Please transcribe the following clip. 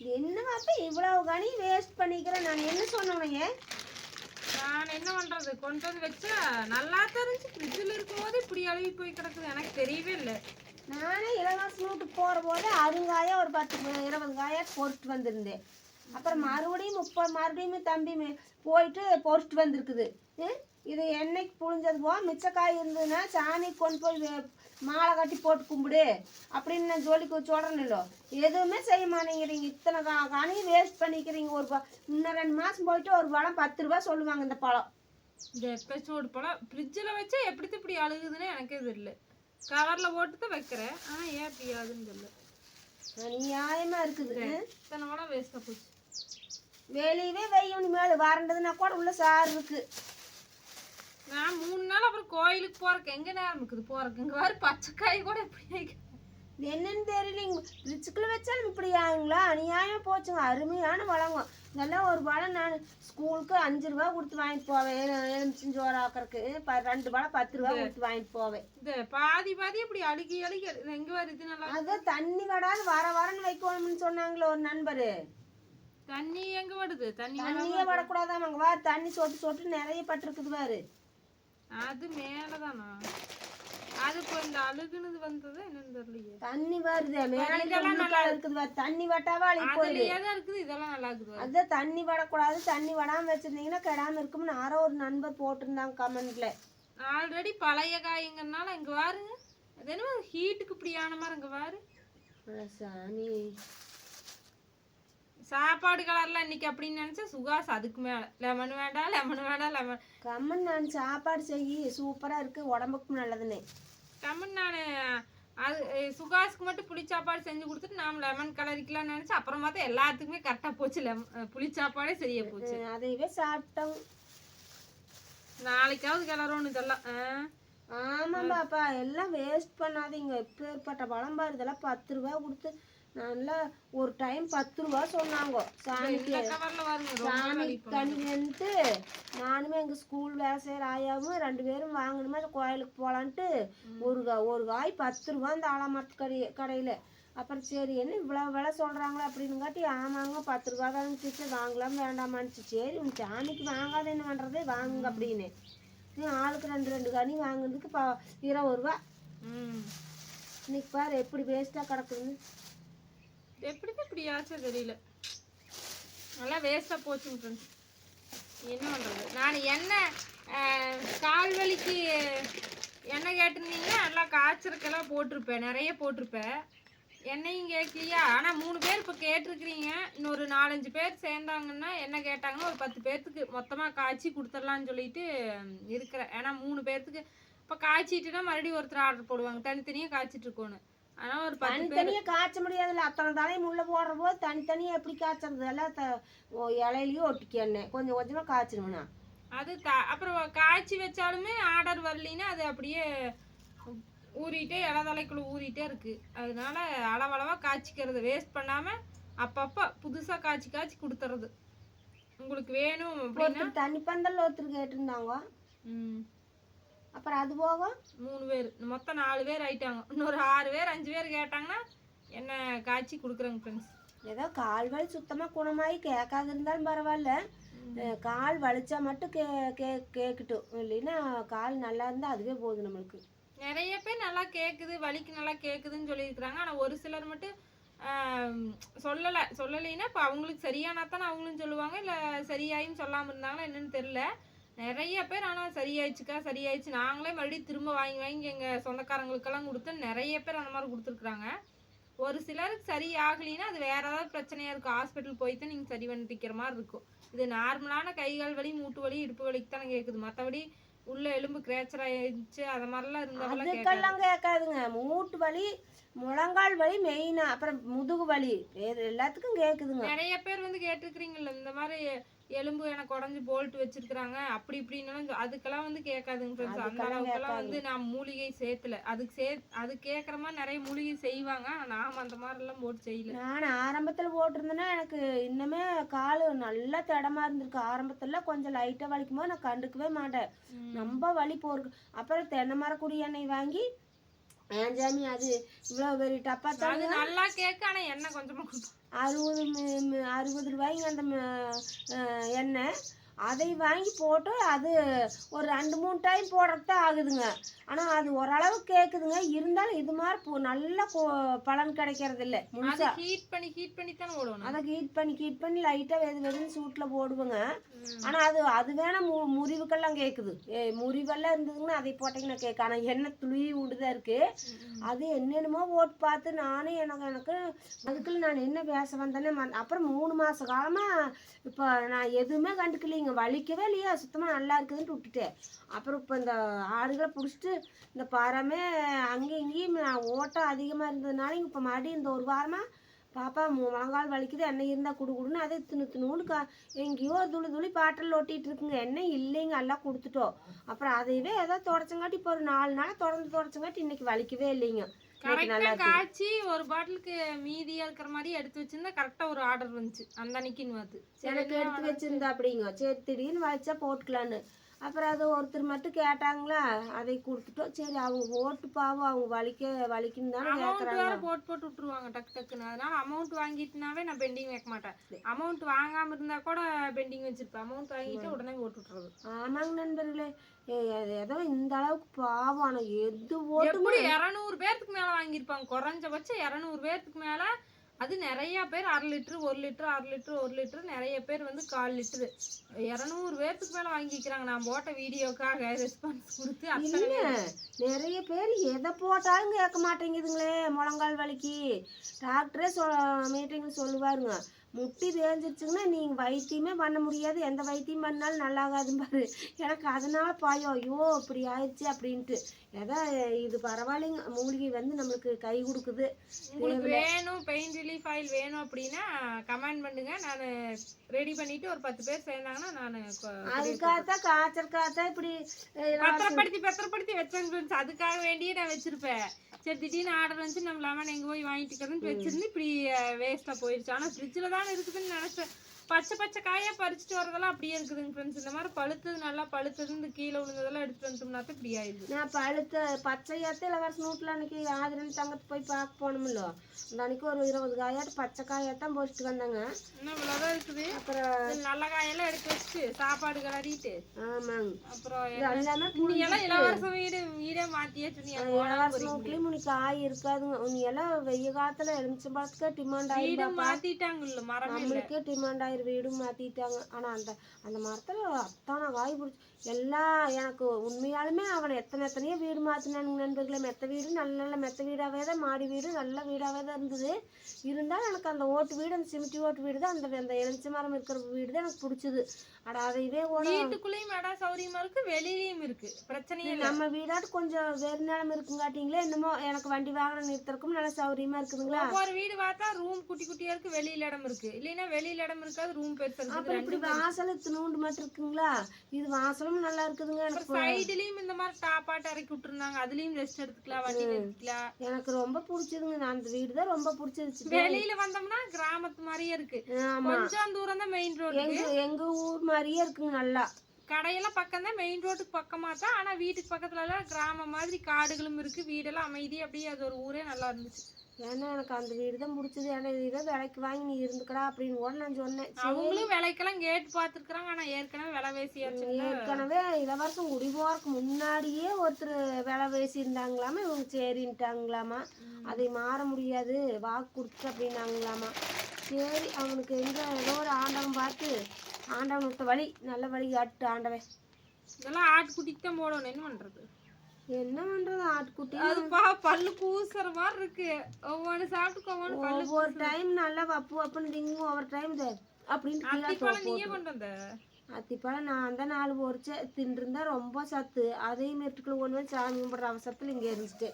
என்னங்க அப்ப இவ்வளவு கனி வேஸ்ட் பண்ணிக்கிறேன் நான் என்ன சொன்னேங்க நான் என்ன பண்றது? கொண்டு வந்து வச்சா நல்லா தெரிஞ்சு ஃப்ரிட்ஜில் இருக்கும்போது இப்படி அழுகி போய் கிடக்குது. எனக்கு தெரியவே இல்லை. நானே இளவாசி வீட்டுக்கு போகிற போது அருங்காயா ஒரு பத்து இருபது காயா பொறிச்சிட்டு வந்திருந்தேன். அப்புறம் மறுபடியும் முப்பது மறுபடியும் தம்பி போயிட்டு பொறிச்சிட்டு வந்திருக்குது? இது என்னைக்கு புழிஞ்சது? போக மிச்சக்காய் இருந்ததுன்னா சாணிக்கு கொண்டு போய் மாலை கட்டி போட்டு கும்பிடு. அப்படின்னு நான் சொல்லி சொல்கிறேன்லோ எதுவுமே செய்ய மாட்டேங்கிறீங்க இத்தனை கா காணியும் வேஸ்ட் பண்ணிக்கிறீங்க. ஒரு இன்னும் ரெண்டு மாதம் போயிட்டு ஒரு பழம் பத்து ரூபா சொல்லுவாங்க இந்த பழம். இந்த எப்பச்சோடு பழம் ஃப்ரிட்ஜில் வச்சா எப்படி இப்படி அழுகுதுன்னு எனக்கே தெரியல. கவரில் போட்டு தான் வைக்கிறேன். ஆனால் ஏன் இப்படி ஆகுதுன்னு தெரியல. அநியாயமாக இருக்குது? இத்தனை வேஸ்ட்டாக போச்சு. வெளியவே வெய்யும் மேலே வறண்டதுன்னா கூட உள்ள சாறு இருக்கு. நான் மூணு நாள் அப்புறம் கோயிலுக்கு போறக்கு எங்க நேரம் இருக்குது போறக்கு இங்க வேறு பச்சைக்காய் கூட எப்படி என்னன்னு தெரியலைங்க ரிச்சுக்குள்ள வச்சாலும் இப்படி ஆகுங்களா அநியாயம் போச்சுங்க அருமையான வளங்கும் இதெல்லாம் ஒரு பழம் நான் ஸ்கூலுக்கு அஞ்சு ரூபா கொடுத்து வாங்கிட்டு போவேன். எலுமிச்சஞ்சோறு ஆக்கறதுக்கு. ப ரெண்டு பழம் பத்து ரூபா கொடுத்து வாங்கிட்டு போவேன். இந்த பாதி பாதி இப்படி அழுகி அழுகி அழு- எங்க வருது நல்லா அதான் தண்ணி வடாது வர வரன்னு வைக்கணும்னு சொன்னாங்களே ஒரு நண்பர். தண்ணி எங்க வருது தண்ணி தண்ணியே விடக்கூடாதாமாங்க வா தண்ணி சொட்டு சொட்டு நிறைய பட்டிருக்குது பாரு. அது மேலதானா? அது இப்போ இந்த அழுகுனது வந்தது என்னன்னு தெரியலையே. தண்ணி வருது. மேலே இருக்குது பாரு. தண்ணி வட்டாவா அழி போயிடு. அதுலயே தான் இருக்குது இதெல்லாம் நல்லா இருக்குது. அதான் தண்ணி விடக்கூடாது தண்ணி விடாம வச்சிருந்தீங்கன்னா கெடாம இருக்கும்னு யாரோ ஒரு நண்பர் போட்டிருந்தாங்க கமெண்ட்ல. ஆல்ரெடி பழைய காய்ங்கறனால இங்க பாருங்க அது என்னமோ ஹீட்டுக்கு இப்படி ஆன மாதிரி இங்க பாரு சாமி. சாப்பாடு கலர்ல இன்னைக்கு அப்படின்னு நினைச்சா சுகாஸ் அதுக்கு மேல. லெமன் வேண்டாம் லெமன் வேண்டாம் லெமன் கம்மன் நான் சாப்பாடு செய்யி சூப்பரா இருக்கு உடம்புக்கும் நல்லதுன்னு. லெமன் நான் அது சுகாஸ்க்கு மட்டும் புளி சாப்பாடு செஞ்சு கொடுத்துட்டு நாம் லெமன் கலரிக்கலாம்னு நினைச்சு அப்புறம் பார்த்தா எல்லாத்துக்குமே கரெக்டாக போச்சு லெமன் புளி சாப்பாடே சரியா போச்சு. அதையவே சாப்பிட்டோம். நாளைக்காவது கிளறணும் இதெல்லாம் ஆ. ஆமா பாப்பா எல்லாம் வேஸ்ட் பண்ணாதீங்க. எப்பேற்பட்ட பழம் பாரு இதெல்லாம் பத்து ரூபா கொடுத்து நல்லா ஒரு டைம் பத்து ரூபா சொன்னாங்க. சாமிக்கு. சாமி. தண்ணின்ட்டு நானுமே எங்க ஸ்கூல் வேலை செய்யற ஆயாவும் ரெண்டு பேரும் வாங்கணுமே கோயிலுக்கு போலான்ட்டு ஒரு ஒரு காய் பத்து ரூபா இந்த ஆலமரத்து கடை கடையில. அப்புறம் சரி என்ன இவ்வளவு விலை சொல்றாங்களே அப்படின்னுங்காட்டி ஆமாங்க பத்து ரூபா தான் டீச்சர் வாங்கலாம் வேண்டாமான்னுச்சு. சரி உன் சாமிக்கு வாங்காத என்ன பண்றது வாங்குங்க அப்படின்னு. ஆளுக்கு ரெண்டு ரெண்டு கனி வாங்குறதுக்கு ப இருபது ரூபா. ம். இன்னைக்கு பாரு எப்படி வேஸ்டா கிடக்குதுன்னு. எப்படிதான் இப்படி ஆச்சும் தெரியல. நல்லா வேஸ்ட்டாக போச்சு ஃப்ரெண்ட்ஸ் என்ன பண்ணுறது நான் என்ன கால் வலிக்கு எண்ணெய் கேட்டிருந்தீங்கன்னா நல்லா காய்ச்சறக்கெல்லாம் போட்டிருப்பேன். நிறைய போட்டிருப்பேன். எண்ணெயும் கேட்கலையா? ஆனால் மூணு பேர் இப்போ கேட்டிருக்கிறீங்க. இன்னொரு நாலஞ்சு பேர் சேர்ந்தாங்கன்னா என்ன கேட்டாங்கன்னா ஒரு பத்து பேர்த்துக்கு மொத்தமாக காய்ச்சி கொடுத்துடலான்னு சொல்லிட்டு இருக்கிறேன். ஏன்னா மூணு பேர்த்துக்கு இப்போ காய்ச்சிட்டுனா மறுபடியும் ஒருத்தர் ஆர்டர் போடுவாங்க. தனித்தனியாக காய்ச்சிட்டு இருக்கணும் ஆனால் ஒரு பத்து பேர் தனித்தனியா காய்ச்ச முடியாதுல்ல. அத்தனை தலையும் உள்ள போடுற போது தனித்தனியா எப்படி காய்ச்சறது? எல்லாம் த- இலையிலயும் ஒட்டிக்கணும் கொஞ்சம் கொஞ்சமா காய்ச்சணும்னா அது த அப்புறம் காய்ச்சி வச்சாலுமே ஆர்டர் வரலைன்னா அது அப்படியே ஊறிட்டே இலதலைக்குள்ள ஊறிட்டே இருக்கு. அதனால அளவளவா காய்ச்சிக்கிறது. வேஸ்ட் பண்ணாம அப்பப்போ புதுசா காய்ச்சி காய்ச்சி கொடுத்துறது. உங்களுக்கு வேணும் தண்ணி பந்தல்ல ஒருத்தர் கேட்டிருந்தாங்க. ம், அப்புறம் அது போக மூணு பேர். மொத்தம் நாலு பேர் ஆயிட்டாங்க. இன்னொரு ஆறு பேர் அஞ்சு பேர் கேட்டாங்கன்னா என்ன காய்ச்சி கொடுக்குறேங்க ஃப்ரெண்ட்ஸ் ஏதோ கால் வலி சுத்தமா குணமாயி கேட்காது இருந்தாலும் பரவாயில்ல. கால் வலிச்சா மட்டும் கே கே கேட்கட்டும். இல்லைன்னா கால் நல்லா இருந்தா அதுவே போதும் நம்மளுக்கு. நிறைய பேர் நல்லா கேக்குது வலிக்கு நல்லா கேக்குதுன்னு சொல்லியிருக்கிறாங்க. ஆனா ஒரு சிலர் மட்டும் சொல்லலை. சொல்லலைன்னா இப்போ அவங்களுக்கு சரியானா தானே அவங்களும் சொல்லுவாங்க. இல்லை சரியாயின்னு சொல்லாமல் இருந்தாங்களா என்னன்னு தெரில நிறைய பேர் ஆனால் சரியாயிடுச்சுக்கா சரியாயிடுச்சு. நாங்களே மறுபடியும் திரும்ப வாங்கி வாங்கி எங்கள் சொந்தக்காரங்களுக்கெல்லாம் கொடுத்து நிறைய பேர் அந்த மாதிரி கொடுத்துருக்குறாங்க. ஒரு சிலருக்கு சரி ஆகலைன்னா அது வேற ஏதாவது பிரச்சனையாக இருக்கும். ஹாஸ்பிட்டல் போய் தான் நீங்கள் சரி பண்ணிக்கிற மாதிரி இருக்கும். இது நார்மலான கை கால் வலி மூட்டு வலி இடுப்பு வலிக்கு தானே கேட்குது மற்றபடி உள்ள எலும்பு கிரேச்சர் ஆயிடுச்சு அது மாதிரிலாம் இருந்தாலும் அதுக்கெல்லாம் கேட்காதுங்க. மூட்டு வலி முழங்கால் வலி மெயினா அப்புறம் முதுகு வலி வேறு எல்லாத்துக்கும் கேக்குதுங்க. நிறைய பேர் வந்து கேட்டிருக்கிறீங்கல்ல இந்த மாதிரி எலும்பு எனக்கு உடஞ்சு போல்ட் வச்சிருக்கிறாங்க. அப்படி இப்படின்னு அதுக்கெல்லாம் வந்து கேட்காதுங்க ஃப்ரெண்ட்ஸ் அந்த அளவுக்கெல்லாம் வந்து நான் மூலிகை சேர்த்துல. அதுக்கு சே அது கேட்குற மாதிரி நிறைய மூலிகை செய்வாங்க. ஆனா நாம அந்த மாதிரி எல்லாம் போட்டு செய்யல. நான் ஆரம்பத்தில் போட்டிருந்தேன்னா எனக்கு இன்னுமே கால் நல்லா திடமா இருந்திருக்கு. ஆரம்பத்தில் கொஞ்சம் லைட்டாக வலிக்கும் போது நான் கண்டுக்கவே மாட்டேன். ரொம்ப வலி போருக்கு. அப்புறம் தென்னை மரக்குடி எண்ணெய் வாங்கி ஏன் சாமி அது இவ்வளோ பெரிய டப்பா நல்லா கேக்கு ஆனா எண்ணெய் கொஞ்சமா கொடுப்போம் அறுபது மி- அறுபது ரூபாய்ங்க அந்த ம- எண்ணெய். அதை வாங்கி போட்டு அது ஒரு ரெண்டு மூணு டைம் போடுறது தான் ஆகுதுங்க. ஆனால் அது ஓரளவு கேட்குதுங்க இருந்தாலும் இது மாதிரி பு- நல்ல கொ- பலன் கிடைக்கிறது இல்லை. அது முழுசா ஹீட் பண்ணி ஹீட் பண்ணி தானே ஓடணும்? அதை ஹீட் பண்ணி ஹீட் பண்ணி லைட்டாக வெது வெதுன்னு சூட்டில் போடுவேங்க. ஆனால் அது அது வேணா மு முறிவுக்கெல்லாம் கேட்குது ஏ முறிவெல்லாம் இருந்ததுங்கன்னா அதை போட்டிங்கன்னா கேட்கும் ஆனால் எண்ணெய் துளி விடுதான் இருக்குது. அது என்னென்னமோ போட்டு பார்த்து நானும் எனக்கு எனக்கு அதுக்குள்ள நான் என்ன பேச வந்தேனே மறந்து- அப்புறம் மூணு மாத காலமாக இப்போ நான் எதுவுமே கண்டுக்கலைங்க. வலிக்கவே இல்லையா? சுத்தமாக நல்லா இருக்குதுன்ட்டு விட்டுட்டேன். அப்புறம் இப்போ இந்த ஆடுகளை பிடிச்சிட்டு இந்த பாராமே அங்கேயும் இங்கேயும் நான் ஓட்டம் அதிகமாக இருந்ததுனால இப்போ மறுபடியும் இந்த ஒரு வாரமாக பாப்பா மு- முழங்கால் வலிக்குது எண்ணெய் இருந்தால் கொடு கொடுன்னு அதை தின்னு தின்னு கா எங்கேயோ துளி துளி பாட்டில் ஒட்டிகிட்டு இருக்குங்க. எண்ணெய் இல்லைங்க எல்லாம் கொடுத்துட்டோம். அப்புறம் அதையவே ஏதோ தொடச்சங்காட்டி இப்போ ஒரு நாலு நாள் தொடர்ந்து தொடச்சங்காட்டி இன்றைக்கி வலிக்கவே இல்லைங்க. கரெக்டா காய்ச்சி ஒரு பாட்டிலுக்கு மீதியா இருக்கிற மாதிரி எடுத்து வச்சிருந்தா கரெக்டா ஒரு ஆர்டர் வந்துச்சு. அந்த அன்னைக்குன்னு பார்த்து எனக்கு எடுத்து வச்சிருந்தா அப்படிங்க. சரி திடீர்னு வலிச்சா போட்டுக்கலான்னு. அப்புறம் அது ஒருத்தர் மட்டும் கேட்டாங்களா? அதை கொடுத்துட்டோம் சரி அவங்க ஓட்டு பாவம் அவங்க வலிக்க வலிக்குன்னு தானே கேட்குறாங்க வேற போட்டு போட்டு விட்டுருவாங்க டக்கு டக்குன்னு. அதனால அமௌண்ட் வாங்கிட்டுனாவே நான் பெண்டிங் வைக்க மாட்டேன். அமௌண்ட் வாங்காம இருந்தா கூட பெண்டிங் வச்சிருப்பேன். அமௌண்ட் வாங்கிட்டு உடனே போட்டு விட்டுறது. ஆமாங்க நண்பர்களே. ஏதோ இந்த அளவுக்கு பாவம். ஆனால் எது எப்படி? இரநூறு பேர்த்துக்கு மேல வாங்கியிருப்பாங்க. குறைஞ்சபட்சம் இரநூறு பேர்த்துக்கு மேல அது நிறைய பேர் அரை லிட்டரு ஒரு லிட்டரு அரை லிட்டரு ஒரு லிட்டரு நிறைய பேர் வந்து கால் லிட்டரு. இரநூறு பேர்த்துக்கு மேல வாங்கிக்கிறாங்க. நான் போட்ட வீடியோக்காக ரெஸ்பான்ஸ் கொடுத்து இல்ல நிறைய பேர் எதை போட்டாலும் கேட்க மாட்டேங்குதுங்களே முழங்கால் வலிக்கு. டாக்டரே சொ மீட்டிங்கில் சொல்லுவாருங்க. முட்டி தேஞ்சிருச்சுங்கன்னா நீங்கள் வைத்தியமே பண்ண முடியாது. எந்த வைத்தியம் பண்ணாலும் நல்லாகாதும்பாரு எனக்கு அதனால பாயம். ஐயோ இப்படி ஆயிடுச்சு அப்படின்ட்டு. ஏதோ இது பரவாயில்லைங்க. மூலிகை வந்து நம்மளுக்கு கை கொடுக்குது. உங்களுக்கு வேணும் பெயின் ரிலீஃப் ஆயில் வேணும் அப்படின்னா கமெண்ட் பண்ணுங்க. நான் ரெடி பண்ணிட்டு ஒரு பத்து பேர் சேர்ந்தாங்கன்னா நான் அதுக்காகத்தான் காய்ச்சலுக்காகத்தான் இப்படி அஹ், பத்திரப்படுத்தி பத்திரப்படுத்தி வச்சேன். அதுக்காக வேண்டியே நான் வச்சிருப்பேன். சரி திடீர்னு ஆர்டர் வந்து நம்ம லெமன் எங்க போய் வாங்கிட்டுக்கிறதுன்னு வச்சிருந்து இப்படி வேஸ்டா போயிடுச்சு. ஆனா ஃப்ரிட்ஜில் தான் இருக்குதுன்னு நினைச்சேன் பச்சை பச்சை காயா பறிச்சுட்டு வரதெல்லாம் அப்படியே இருக்குதுங்க ஃப்ரெண்ட்ஸ் இந்த மாதிரி பழுத்தது நல்லா பழுத்தது இந்த கீழே விழுந்ததெல்லாம் எடுத்துட்டு வந்துட்டோம்னா தான் இப்படி ஆயிடுது. நான் பழுத்த பச்சையாத்த இளவரச நூட்டில் அன்னைக்கு ஆதிரன் தங்கத்து போய் பார்க்க போனோம்ல அந்த அன்னைக்கு ஒரு இருபது காயாட்டு பச்சை காயாத்தான் போச்சுட்டு வந்தாங்க. இன்னும் இவ்வளோதான் இருக்குது. அப்புறம் நல்ல காயெல்லாம் எடுத்து வச்சுட்டு சாப்பாடு கிளறிட்டு ஆமாங்க. அப்புறம் எல்லாமே நீ எல்லாம் இலவச வீடு வீடே மாத்தியே சொன்னி இளவரச நூட்லேயும் முனி காய் இருக்காதுங்க. உனி எல்லாம் வெய்ய காலத்துல எலுமிச்சம்பழத்துக்கே டிமாண்ட் வீடு ஆயிருப்பாப்பா மாத்திட்டாங்கல்ல மரமே நம்மளுக்கே டிமாண்ட் ஆயிரு வீடும் மாத்திட்டாங்க. ஆனா அந்த அந்த மரத்துல அத்தான காய் பிடிச்சி எல்லாம் எனக்கு உண்மையாலுமே அவனை எத்தனை எத்தனையோ வீடு மாத்தினானுங்க நண்பர்களே. மெத்த வீடு நல்ல நல்ல மெத்த வீடாவே தான் மாடி வீடு நல்ல வீடாவே தான் இருந்தது. இருந்தாலும் எனக்கு அந்த ஓட்டு வீடு அந்த சிமிட்டி ஓட்டு வீடு தான் அந்த அந்த எலுமிச்சை மரம் இருக்கிற வீடு தான் எனக்கு பிடிச்சது. அட அதை இதே ஓட வீட்டுக்குள்ளேயும் இடம் சௌரியமா இருக்கு வெளியிலயும் இருக்கு. பிரச்சனையே நம்ம வீடாட்டு கொஞ்சம் வெறு நிலம் இருக்குங்காட்டிங்களே என்னமோ எனக்கு வண்டி வாகனம் நிறுத்தறக்கும் நல்ல சௌரியமா இருக்குதுங்களா? ஒவ்வொரு வீடு பார்த்தா ரூம் குட்டி குட்டியா இருக்கு வெளியில இடம் இருக்கு. இல்லைன்னா வெளியில இடம் இருக்காது ரூம் பெருசா அப்புறம் இப்படி வாசல் இத்தினூண்டு மட்டும் இருக்குங்களா? இது வாசலும் நல்லா இருக்குதுங்க எனக்கு சைடுலயும் இந்த மாதிரி டாப்பாட்டு இறக்கி விட்டுருந்தாங்க. அதுலயும் ரெஸ்ட் எடுத்துக்கலாம் வண்டி நிறுத்திக்கலாம் எனக்கு ரொம்ப பிடிச்சதுங்க. நான் அந்த வீடு தான் ரொம்ப பிடிச்சிருச்சு வெளியில வந்தோம்னா கிராமத்து மாதிரியே இருக்கு. கொஞ்சம் தூரம் தான் மெயின் ரோடு எங்க எங்க ஊர் மாதிரியே இருக்குங்க நல்லா. கடையெல்லாம் பக்கம் தான் மெயின் ரோட்டுக்கு பக்கமா தான் ஆனா வீட்டுக்கு பக்கத்துல எல்லாம் கிராமம் மாதிரி காடுகளும் இருக்கு. வீடெல்லாம் அமைதி அப்படியே அது ஒரு ஊரே நல்லா இருந்துச்சு. ஏன்னா எனக்கு அந்த வீடு தான் பிடிச்சது. ஏன்னா இதை விலைக்கு வாங்கி நீ இருந்துக்கடா அப்படின்னு கூட நான் சொன்னேன். அவங்களும் விலைக்கெல்லாம் கேட்டு பார்த்துருக்குறாங்க. ஆனா ஏற்கனவே விலை பேசியாச்சு ஏற்கனவே இளவரசம் குடி போறதுக்கு முன்னாடியே ஒருத்தர் விலை பேசியிருந்தாங்களாமா? இவங்க சரின்ட்டாங்களாமா? அதை மாற முடியாது. வாக்கு கொடுத்துட்டு அப்படின்னாங்களாமா? சரி அவனுக்கு எங்க ஏதோ ஒரு ஆண்டவன் பார்த்து ஆண்டவன் விட்ட வழி நல்ல வழி காட்டு ஆண்டவன். இதெல்லாம் ஆட்டுக்குட்டிக்கு தான் போடணும். என்ன பண்றது? என்ன பண்றது ஆட்டுக்குட்டி? அது பா பல்லு கூசுற மாதிரி இருக்கு. ஒவ்வொன்று சாப்பிட்டு ஒவ்வொன்று பல்லு ஒவ்வொரு டைம் நல்லா வப்பு வப்புன்னு திங்கும் ஒவ்வொரு டைம் அப்படின்னு நீயே கொண்டு வந்த? அத்திப்பழம் நான் தான் நாலு பொறிச்சேன் தின்றுருந்தா ரொம்ப சத்து. அதையும் மெட்டுக்குள்ள ஒன்று சாமி கும்பிட்ற அவசரத்தில் இங்கே இருந்துச்சு